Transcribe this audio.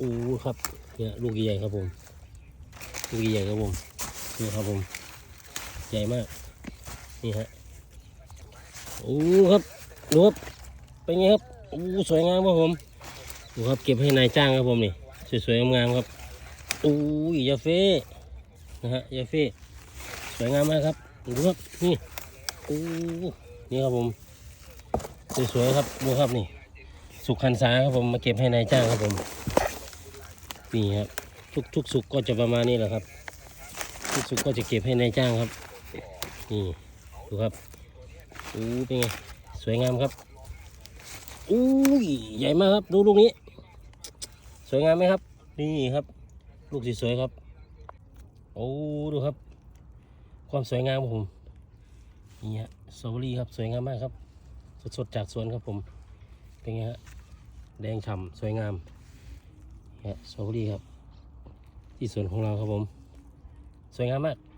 อู้ครับเนี่ยลูกใหญ่ครับผมลูกใหญ่ครับผมนี่ครับผมใหญ่มากนี่ฮะอู้ครับดูครับเป็นไงครับอู้สวยงามครับผมดูครับเก็บให้นายจ้างครับผมนี่สวยๆงามๆครับอู้ยยาเฟ่นะฮะยาเฟ่สวยงามมากครับดูครับนี่อู้นี่ครับผมสวยๆครับดูครับนี่สุกหันษาครับผมมาเก็บให้นายจ้างครับผม นี่ครับทุกทุกสุกก็จะประมาณนี้แหละครับ ทุกสุกก็จะเก็บให้นายจ้างครับ นี่ดูครับอู้เป็นไงสวยงามครับอู้ยใหญ่มากครับ ดูลูกนี้ สวยงามไหมครับ นี่ครับ ลูกสีสวยครับโอ้ดูครับ ความสวยงามครับผมนี่ฮะสตรอเบอรี่ครับสวยงามมากครับ สดๆจากสวนครับผมเป็นไงฮะแดงฉ่ำสวยงาม เนี่ยสตรอเบอรี่ครับ ที่สวนของเราครับผม สวยงามมาก